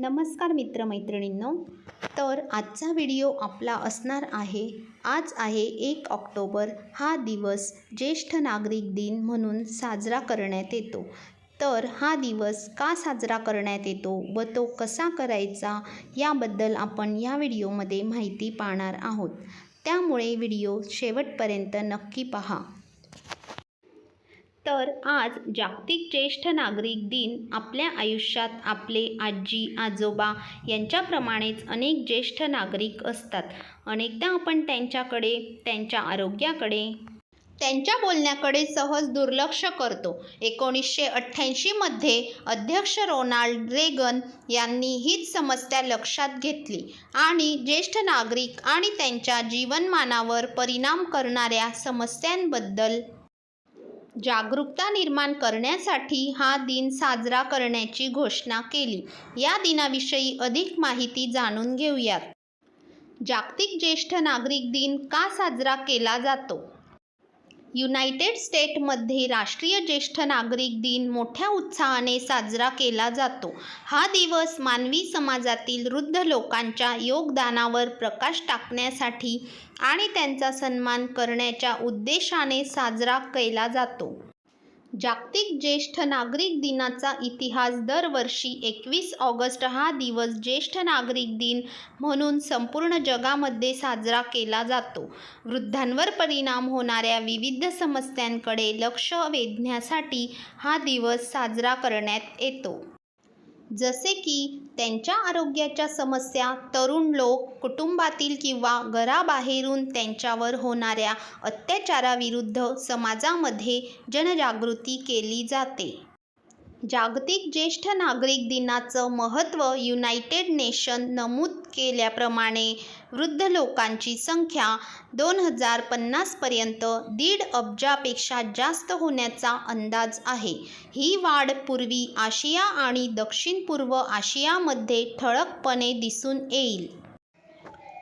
नमस्कार मित्रमैत्रिणींनो. तर आजचा व्हिडिओ आपला असणार आहे. आज आहे एक ऑक्टोबर. हा दिवस ज्येष्ठ नागरिक दिन म्हणून साजरा करण्यात येतो. तर हा दिवस का साजरा करण्यात येतो व तो कसा करायचा याबद्दल आपण या व्हिडिओमध्ये माहिती पाहणार आहोत. त्यामुळे व्हिडिओ शेवटपर्यंत नक्की पहा. तर आज जागतिक ज्येष्ठ नागरिक दिन आपल्या आयुष्यात आपले आजी आजोबा यांच्याप्रमाणेच अनेक ज्येष्ठ नागरिक असतात. अनेकदा आपण त्यांच्याकडे त्यांच्या आरोग्याकडे त्यांच्या बोलण्याकडे सहज दुर्लक्ष करतो. एकोणीसशे अठ्ठ्याऐंशीमध्ये अध्यक्ष रोनाल्ड रेगन यांनी हीच समस्या लक्षात घेतली आणि ज्येष्ठ नागरिक आणि त्यांच्या जीवनमानावर परिणाम करणाऱ्या समस्यांबद्दल जागरूकता निर्माण करण्यासाठी हा दिन साजरा करण्याची घोषणा केली. या दिनाविषयी अधिक माहिती जाणून घेऊयात. जागतिक ज्येष्ठ नागरिक दिन का साजरा केला जातो? युनायटेड स्टेटमध्ये राष्ट्रीय ज्येष्ठ नागरिक दिन मोठ्या उत्साहाने साजरा केला जातो. हा दिवस मानवी समाजातील वृद्ध लोकांच्या योगदानावर प्रकाश टाकण्यासाठी आणि त्यांचा सन्मान करण्याच्या उद्देशाने साजरा केला जातो. जागतिक ज्येष्ठ नागरिक दिनाचा इतिहास दरवर्षी एकवीस ऑगस्ट हा दिवस ज्येष्ठ नागरिक दिन म्हणून संपूर्ण जगामध्ये साजरा केला जातो. वृद्धांवर परिणाम होणाऱ्या विविध समस्यांकडे लक्ष वेधण्यासाठी हा दिवस साजरा करण्यात येतो. जसे की त्यांच्या आरोग्याच्या समस्या तरुण लोक कुटुंबातील किंवा घराबाहेरून त्यांच्यावर होणाऱ्या अत्याचाराविरुद्ध समाजामध्ये जनजागृती केली जाते. जागतिक ज्येष्ठ नागरिक दिनाचं महत्त्व युनायटेड नेशन नमूद केल्याप्रमाणे वृद्ध लोकांची संख्या दोन हजार पन्नासपर्यंत दीड अब्जापेक्षा जास्त होण्याचा अंदाज आहे. ही वाढ पूर्वी आशिया आणि दक्षिण पूर्व आशियामध्ये ठळकपणे दिसून येईल.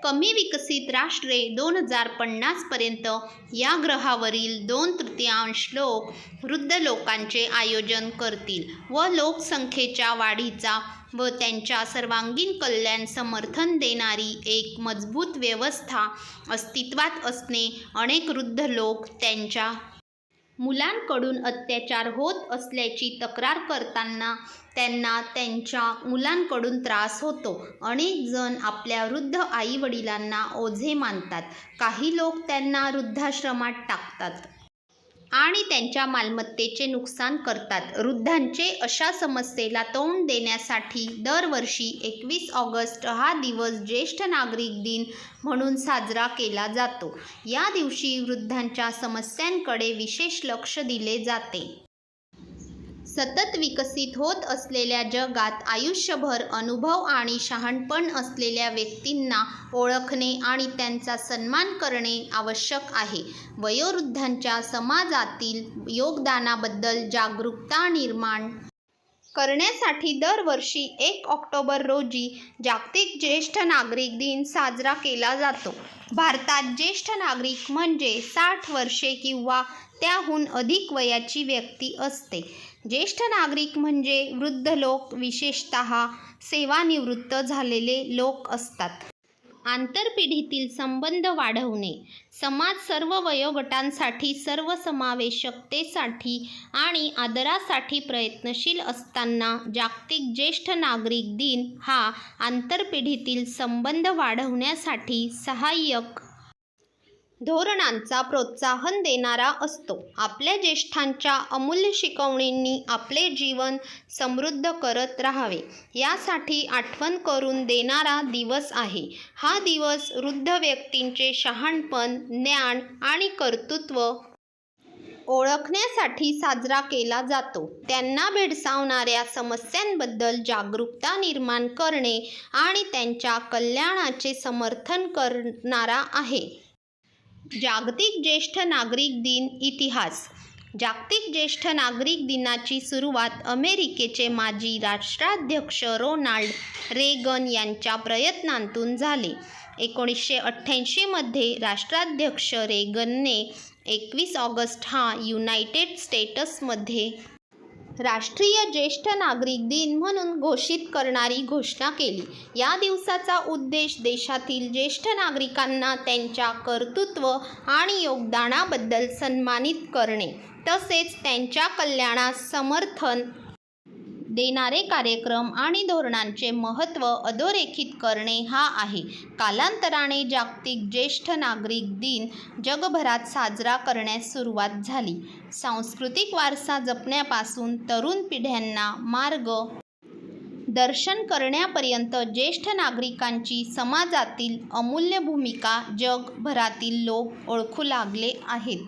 कमी विकसित राष्ट्रे दोन हजार पन्नासपर्यंत या ग्रहावरील दोन तृतीयांश लोक वृद्ध लोकांचे आयोजन करतील व लोकसंख्येच्या वाढीचा व त्यांच्या सर्वांगीण कल्याण समर्थन देणारी एक मजबूत व्यवस्था अस्तित्वात असणे अनेक वृद्ध लोक त्यांच्या मुलांकडून अत्याचार होत असल्याची तक्रार करताना त्यांना त्यांच्या मुलांकडून त्रास होतो. अनेक जण आपल्या वृद्ध आईवडिलांना ओझे मानतात. काही लोक त्यांना वृद्धाश्रमात टाकतात. आणि त्यांच्या मालमत्तेचे नुकसान करतात. वृद्धांचे अशा समस्येला तोंड देण्यासाठी दरवर्षी एकवीस ऑगस्ट हा दिवस ज्येष्ठ नागरिक दिन म्हणून साजरा केला जातो. या दिवशी वृद्धांच्या समस्यांकडे विशेष लक्ष दिले जाते. सतत विकसित होत असलेल्या जगात आयुष्यभर अनुभव आणि शहाणपण असलेल्या व्यक्तींना ओळखणे आणि त्यांचा सन्मान करणे आवश्यक आहे. वयोवृद्धांच्या समाजातील योगदानाबद्दल जागरूकता निर्माण करण्यासाठी दरवर्षी एक ऑक्टोबर रोजी जागतिक ज्येष्ठ नागरिक दिन साजरा केला जातो. भारतात ज्येष्ठ नागरिक म्हणजे साठ वर्षे किंवा त्याहून अधिक वयाची व्यक्ती असते. ज्येष्ठ नागरिक म्हणजे वृद्ध लोक विशेषत सेवानिवृत्त झालेले लोक असतात. आंतरपिढीतील संबंध वाढवणे समाज सर्व वयोगटांसाठी सर्वसमावेशकतेसाठी आणि आदरासाठी प्रयत्नशील असताना जागतिक ज्येष्ठ नागरिक दिन हा आंतरपिढीतील संबंध वाढवण्यासाठी सहाय्यक धोरणांचा प्रोत्साहन देणारा असतो. आपल्या ज्येष्ठांच्या अमूल्य शिकवणींनी आपले जीवन समृद्ध करत राहावे. यासाठी आठवण करून देणारा दिवस आहे. हा दिवस वृद्ध व्यक्तींचे शहाणपण ज्ञान आणि कर्तृत्व ओळखण्यासाठी साजरा केला जातो. त्यांना भेडसावणाऱ्या समस्यांबद्दल जागरूकता निर्माण करणे आणि त्यांच्या कल्याणाचे समर्थन करणारा आहे. जागतिक ज्येष्ठ नागरिक दिन इतिहास. जागतिक ज्येष्ठ नागरिक दिनाची सुरुवात अमेरिकेचे माजी राष्ट्राध्यक्ष रोनाल्ड रेगन यांच्या प्रयत्नांतून झाले. एकोणीसशे अठ्ठ्याऐंशीमध्ये राष्ट्राध्यक्ष रेगनने एकवीस ऑगस्ट हा युनायटेड स्टेट्समध्ये राष्ट्रीय ज्येष्ठ नागरिक दिन म्हणून घोषित करणारी घोषणा केली. या दिवसाचा उद्देश देशातील ज्येष्ठ नागरिकांना त्यांच्या कर्तृत्व आणि योगदानाबद्दल सन्मानित करणे तसेच त्यांच्या कल्याणास समर्थन देणारे कार्यक्रम आणि धोरणांचे महत्त्व अधोरेखित करणे हा आहे. कालांतराने जागतिक ज्येष्ठ नागरिक दिन जगभरात साजरा करण्यास सुरुवात झाली. सांस्कृतिक वारसा जपण्यापासून तरुण पिढ्यांना मार्ग दर्शन करण्यापर्यंत ज्येष्ठ नागरिकांची समाजातील अमूल्य भूमिका जगभरातील लोक ओळखू लागले आहेत.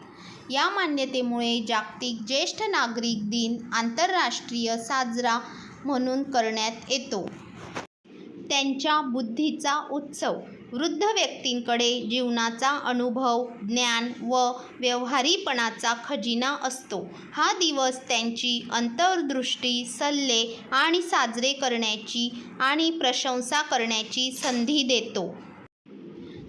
या मान्यतेमुळे जागतिक ज्येष्ठ नागरिक दिन आंतरराष्ट्रीय साजरा म्हणून करण्यात येतो. त्यांच्या बुद्धीचा उत्सव वृद्ध व्यक्तींकडे जीवनाचा अनुभव ज्ञान व व्यवहारीपणाचा खजिना असतो. हा दिवस त्यांची अंतर्दृष्टी सल्ले आणि साजरे करण्याची आणि प्रशंसा करण्याची संधी देतो.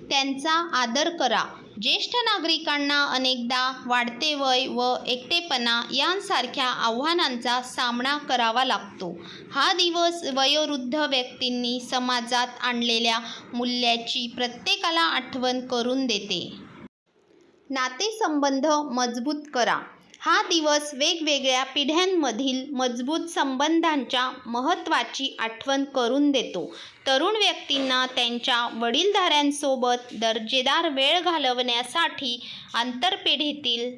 त्यांचा आदर करा. ज्येष्ठ नागरिकांना अनेकदा वाढते वय व एकटेपणा यांसारख्या आव्हानांचा सामना करावा लागतो. हा दिवस वयोवृद्ध व्यक्तींनी समाजात आणलेल्या मूल्याची प्रत्येकाला आठवण करून देते. नातेसंबंध मजबूत करा. हा दिवस वेगवेगळ्या पिढ्यांमधील मजबूत संबंधांच्या महत्त्वाची आठवण करून देतो. तरुण व्यक्तींना त्यांच्या वडीलधाऱ्यांसोबत दर्जेदार वेळ घालवण्यासाठी आंतरपिढीतील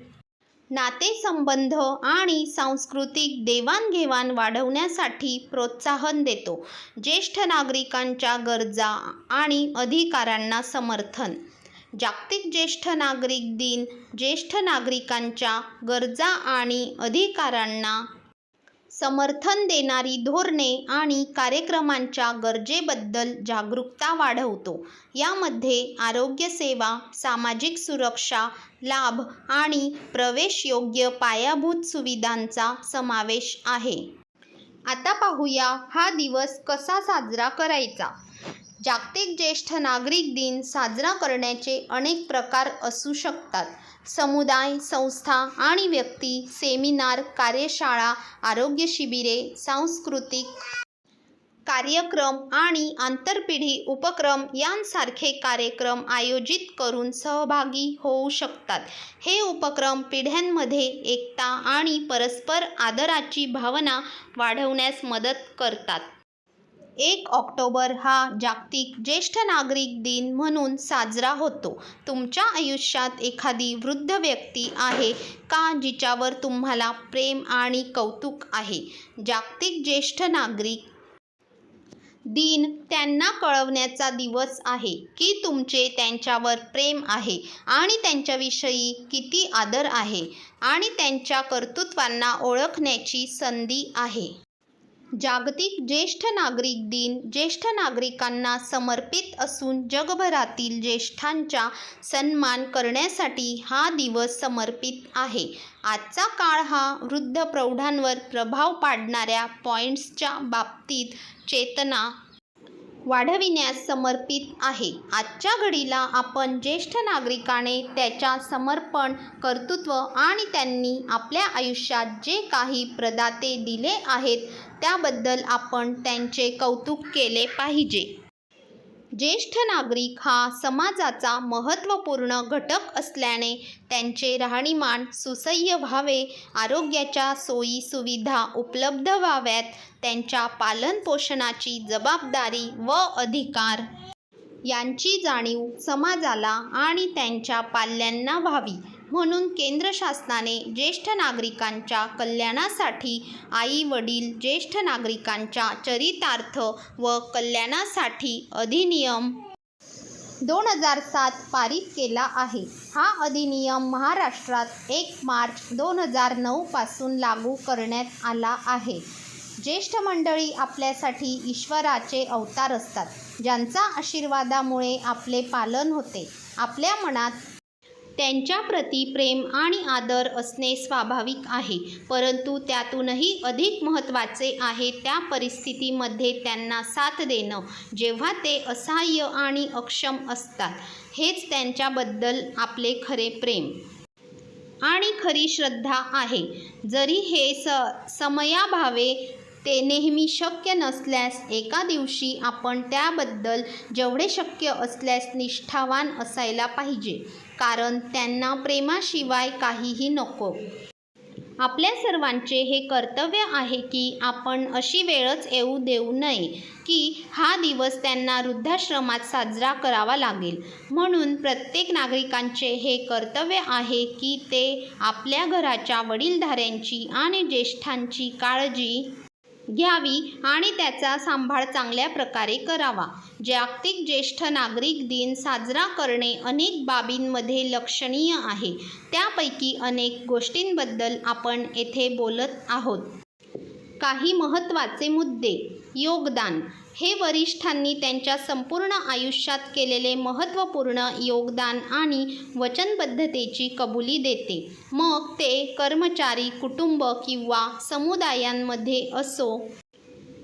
नातेसंबंध आणि सांस्कृतिक देवाणघेवाण वाढवण्यासाठी प्रोत्साहन देतो. ज्येष्ठ नागरिकांच्या गरजा आणि अधिकारांना समर्थन जागतिक ज्येष्ठ नागरिक दिन ज्येष्ठ नागरिकांच्या गरजा आणि अधिकारांना समर्थन देणारी धोरणे आणि कार्यक्रमांच्या गरजेबद्दल जागरूकता वाढवतो. यामध्ये आरोग्यसेवा सामाजिक सुरक्षा लाभ आणि प्रवेशयोग्य पायाभूत सुविधांचा समावेश आहे. आता पाहूया हा दिवस कसा साजरा करायचा? जागतिक ज्येष्ठ नागरिक दिन साजरा करण्याचे अनेक प्रकार असू शकतात. समुदाय संस्था आणि व्यक्ती सेमिनार कार्यशाळा आरोग्य शिबिरे सांस्कृतिक कार्यक्रम आणि आंतरपिढी उपक्रम यांसारखे कार्यक्रम आयोजित करून सहभागी होऊ शकतात. हे उपक्रम पिढ्यांमध्ये एकता आणि परस्पर आदराची भावना वाढवण्यास मदत करतात. एक ऑक्टोबर हा जागतिक ज्येष्ठ नागरिक दिन म्हणून साजरा होतो. तुमच्या आयुष्यात एखादी वृद्ध व्यक्ती आहे का जिच्यावर तुम्हाला प्रेम आणि कौतुक आहे? जागतिक ज्येष्ठ नागरिक दिन त्यांना कळवण्याचा दिवस आहे की तुमचे त्यांच्यावर प्रेम आहे आणि त्यांच्याविषयी किती आदर आहे आणि त्यांच्या कर्तृत्वांना ओळखण्याची संधी आहे. जागतिक ज्येष्ठ नागरिक दिन ज्येष्ठ नागरिकांना समर्पित असून जगभरातील ज्येष्ठांचा सन्मान करण्यासाठी हा दिवस समर्पित आहे. आजचा काळ हा वृद्ध प्रौढांवर प्रभाव पाडणाऱ्या पॉईंट्सच्या बाबतीत चेतना वाढविण्यास समर्पित आहे. आजच्या घडीला आपण ज्येष्ठ नागरिकाने त्याच्या समर्पण कर्तृत्व आणि त्यांनी आपल्या आयुष्यात जे काही प्रदाते दिले आहेत त्याबद्दल आपण त्यांचे कौतुक केले पाहिजे. ज्येष्ठ नागरिक हा समाजाचा महत्त्वपूर्ण घटक असल्याने त्यांचे राहणीमान सुसह्य व्हावे आरोग्याच्या सोयी सुविधा उपलब्ध व्हाव्यात त्यांच्या पालनपोषणाची जबाबदारी व अधिकार यांची जाणीव समाजाला आणि त्यांच्या पाल्यांना व्हावी. म्हणून केंद्र शासनाने ज्येष्ठ नागरिकांच्या कल्याणासाठी आई वडील ज्येष्ठ नागरिकांच्या चरितार्थ व कल्याणासाठी अधिनियम दोन हजार सात पारित केला आहे. हा अधिनियम महाराष्ट्रात एक मार्च दोन हजार नऊपासून लागू करण्यात आला आहे. ज्येष्ठ मंडळी आपल्यासाठी ईश्वराचे अवतार असतात. ज्यांचा आशीर्वादामुळे आपले पालन होते. आपल्या मनात त्यांच्याप्रती प्रेम आणि आदर असणे स्वाभाविक आहे. परंतु त्यातूनही अधिक महत्त्वाचे आहे त्या परिस्थितीमध्ये त्यांना साथ देणं. जेव्हा ते असहाय्य आणि अक्षम असतात हेच त्यांच्याबद्दल आपले खरे प्रेम. आणि खरी श्रद्धा आहे. जरी हे स समयाभावे ते नेहमी शक्य नसल्यास एका दिवशी आपण त्याबद्दल जेवढे शक्य असल्यास निष्ठावान असायला पाहिजे कारण त्यांना प्रेमाशिवाय काहीही नको. आपल्या सर्वांचे हे कर्तव्य आहे की आपण अशी वेळच येऊ देऊ नये की हा दिवस त्यांना वृद्धाश्रमात साजरा करावा लागेल. म्हणून प्रत्येक नागरिकांचे हे कर्तव्य आहे की ते आपल्या घराच्या वडीलधाऱ्यांची आणि ज्येष्ठांची काळजी घ्यावी आणि त्याचा सांभाळ चांगल्या प्रकारे करावा. जागतिक ज्येष्ठ नागरिक दिन साजरा करणे अनेक बाबींमध्ये लक्षणीय आहे. त्यापैकी अनेक गोष्टींबद्दल आपण येथे बोलत आहोत. काही महत्त्वाचे मुद्दे. योगदान. हे वरिष्ठांनी त्यांच्या संपूर्ण आयुष्यात केलेले महत्त्वपूर्ण योगदान आणि वचनबद्धतेची कबुली देते. मग ते कर्मचारी कुटुंब किंवा समुदायांमध्ये असो.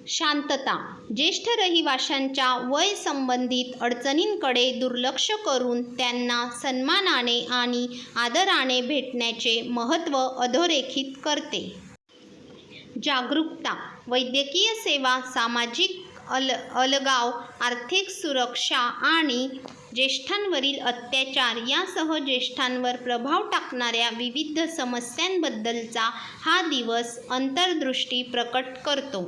शांतता ज्येष्ठ रहिवाशांच्या वय संबंधित अडचणींकडे दुर्लक्ष करून त्यांना सन्मानाने आणि आदराने भेटण्याचे महत्त्व अधोरेखित करते. जागरूकता वैद्यकीय सेवा सामाजिक अल अलगाव आर्थिक सुरक्षा आणि ज्येष्ठांवरील अत्याचार यासह ज्येष्ठांवर प्रभाव टाकणाऱ्या विविध समस्यांबद्दलचा हा दिवस अंतर्दृष्टी प्रकट करतो.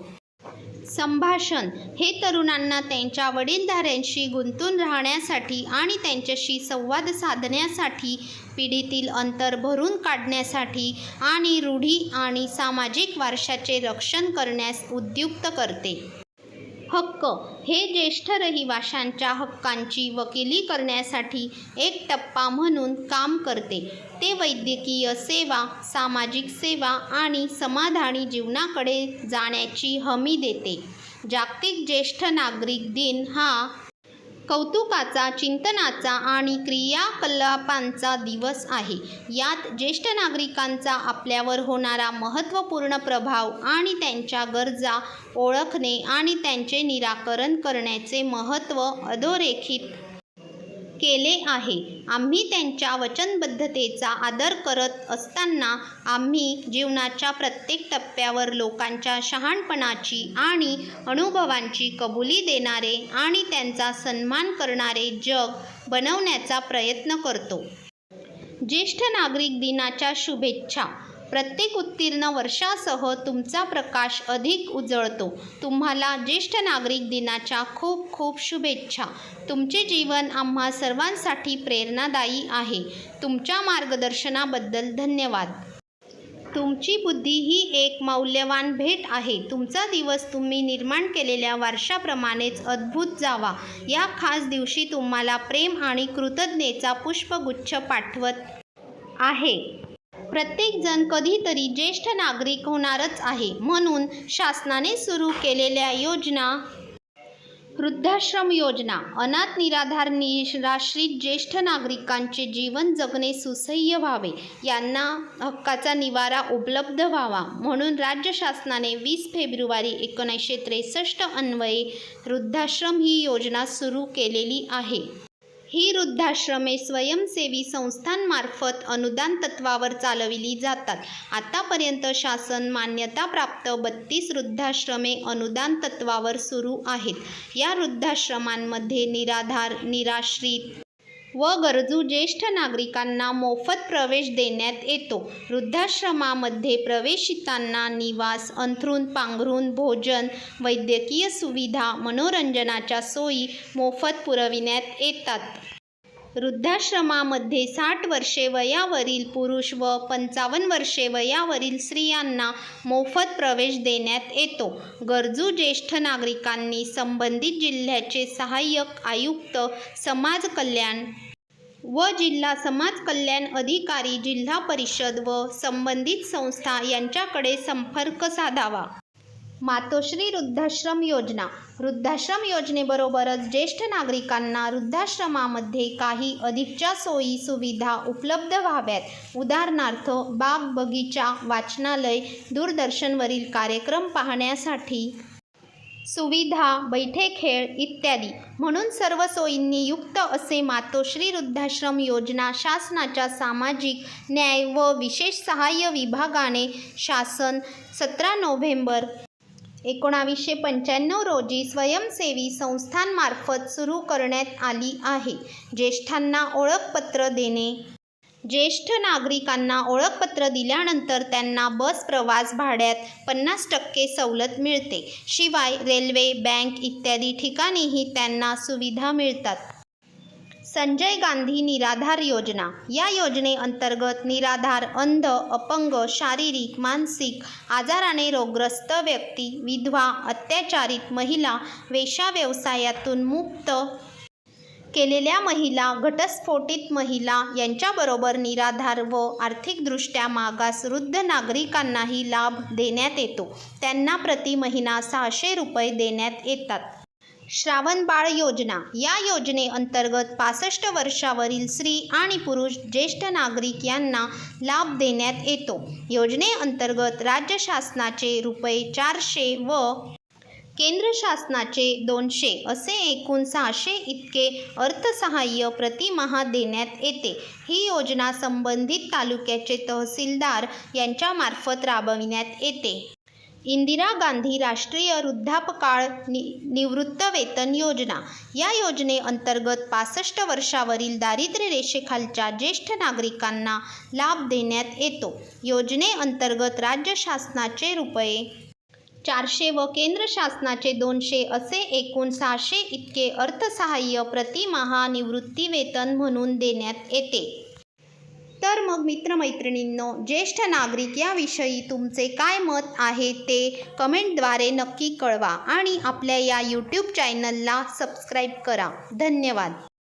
संभाषण हे तरुणांना त्यांच्या वडीलधाऱ्यांशी गुंतून राहण्यासाठी आणि त्यांच्याशी संवाद साधण्यासाठी पिढीतील अंतर भरून काढण्यासाठी आणि रूढी आणि सामाजिक वारशाचे रक्षण करण्यास उद्युक्त करते. हक्क. हे ज्येष्ठ रहिवाशांच्या हक्कांची वकिली करण्यासाठी एक टप्पा म्हणून काम करते. ते वैद्यकीय सेवा सामाजिक सेवा आणि समाधानी जीवनाकडे जाण्याची हमी देते. जागतिक ज्येष्ठ नागरिक दिन हा कौतुकाचा चिंतनाचा आणि क्रियाकलापांचा दिवस आहे. यात ज्येष्ठ नागरिकांचा आपल्यावर होणारा महत्त्वपूर्ण प्रभाव आणि त्यांच्या गरजा ओळखणे आणि त्यांचे निराकरण करण्याचे महत्त्व अधोरेखित केले आहे. आम्ही त्यांच्या वचनबद्धतेचा आदर करत असताना आम्ही जीवनाच्या प्रत्येक टप्प्यावर लोकांच्या शहाणपणाची आणि अनुभवांची कबुली देणारे आणि त्यांचा सन्मान करणारे जग बनवण्याचा प्रयत्न करतो. ज्येष्ठ नागरिक दिनाच्या शुभेच्छा. प्रत्येक उत्तीर्ण वर्षासह तुमचा प्रकाश अधिक उजळतो. तुम्हाला ज्येष्ठ नागरिक दिनाच्या खूप खूप शुभेच्छा. तुमचे जीवन आम्हा सर्वांसाठी प्रेरणादायी आहे. तुमच्या मार्गदर्शनाबद्दल धन्यवाद. तुमची बुद्धी ही एक मौल्यवान भेट आहे. तुमचा दिवस तुम्ही निर्माण केलेल्या वारशाप्रमाणेच अद्भुत जावा. या खास दिवशी तुम्हाला प्रेम आणि कृतज्ञतेचा पुष्पगुच्छ पाठवत आहे. प्रत्येकजण कधीतरी ज्येष्ठ नागरिक होणारच आहे. म्हणून शासनाने सुरू केलेल्या योजना वृद्धाश्रम योजना अनाथ निराधार निराश्रित ज्येष्ठ नागरिकांचे जीवन जगणे सुसह्य व्हावे यांना हक्काचा निवारा उपलब्ध व्हावा. म्हणून राज्य शासनाने वीस फेब्रुवारी एकोणीसशे त्रेसष्ट अन्वये वृद्धाश्रम ही योजना सुरू केलेली आहे. ही वृद्धाश्रमे स्वयंसेवी संस्थांमार्फत अनुदान तत्वावर चालविली जातात. आतापर्यंत शासन मान्यताप्राप्त बत्तीस वृद्धाश्रमे अनुदान तत्वावर सुरू आहेत. या वृद्धाश्रमांमध्ये निराधार निराश्रित व गरजू ज्येष्ठ नागरिकांना मोफत प्रवेश देण्यात येतो. वृद्धाश्रमामध्ये प्रवेशितांना निवास अंथरूण पांघरूण भोजन वैद्यकीय सुविधा मनोरंजनाच्या सोयी मोफत पुरविण्यात येतात. वृद्धाश्रमामध्ये साठ वर्षे वयावरील पुरुष व पंचावन्न वर्षे वयावरील स्त्रियांना मोफत प्रवेश देण्यात येतो. गरजू ज्येष्ठ नागरिकांनी संबंधित जिल्ह्याचे सहाय्यक आयुक्त समाज कल्याण व जिल्हा समाज कल्याण अधिकारी जिल्हा परिषद व संबंधित संस्था यांच्याकडे संपर्क साधावा. मातोश्री वृद्धाश्रम योजना. वृद्धाश्रम योजनेबरोबरच ज्येष्ठ नागरिकांना वृद्धाश्रमामध्ये काही अधिकच्या सोयी सुविधा उपलब्ध व्हाव्यात. उदाहरणार्थ बाग बगीचा वाचनालय दूरदर्शनवरील कार्यक्रम पाहण्यासाठी सुविधा बैठे खेळ इत्यादी. म्हणून सर्व सोयींनी युक्त असे मातोश्री वृद्धाश्रम योजना शासनाच्या सामाजिक न्याय व विशेष सहाय्य विभागाने शासन सतरा नोव्हेंबर एकोणावीसशे पंच्याण्णव रोजी स्वयंसेवी संस्थांमार्फत सुरू करण्यात आली आहे. ज्येष्ठांना ओळखपत्र देणे. ज्येष्ठ नागरिकांना ओळखपत्र दिल्यानंतर त्यांना बस प्रवास भाड्यात पन्नास टक्के सवलत मिळते. शिवाय रेल्वे बँक इत्यादी ठिकाणीही त्यांना सुविधा मिळतात. संजय गांधी निराधार योजना. या योजनेअंतर्गत निराधार अंध अपंग शारीरिक मानसिक आजाराने रोगग्रस्त व्यक्ती विधवा अत्याचारित महिला वेशा व्यवसायातून मुक्त केलेल्या महिला घटस्फोटित महिला यांच्याबरोबर निराधार व आर्थिकदृष्ट्या मागास वृद्ध नागरिकांनाही लाभ देण्यात येतो. त्यांना प्रति महिना सहाशे रुपये देण्यात येतात. श्रावण बाळ योजना. या योजनेअंतर्गत पासष्ट वर्षावरील स्त्री आणि पुरुष ज्येष्ठ नागरिक यांना लाभ देण्यात येतो. योजनेअंतर्गत राज्य शासनाचे रुपये चारशे व केंद्र शासनाचे दोनशे असे एकूण सहाशे इतके अर्थसहाय्य प्रतिमहा देण्यात येते. ही योजना संबंधित तालुक्याचे तहसीलदार यांच्यामार्फत राबविण्यात येते. इंदिरा गांधी राष्ट्रीय वृद्धापकाळ नि निवृत्तवेतन योजना. या योजनेअंतर्गत पासष्ट वर्षावरील दारिद्र्य रेषेखालच्या ज्येष्ठ नागरिकांना लाभ देण्यात येतो. योजनेअंतर्गत राज्य शासनाचे रुपये चारशे व केंद्र शासनाचे दोनशे असे एकूण सहाशे इतके अर्थसहाय्य प्रतिमाहा निवृत्तीवेतन म्हणून देण्यात येते. तर मग मित्रमैत्रिणींनो ज्येष्ठ नागरिक याविषयी तुमचे काय मत आहे ते कमेंटद्वारे नक्की कळवा आणि आपल्या या यूट्यूब चॅनलला सबस्क्राईब करा. धन्यवाद.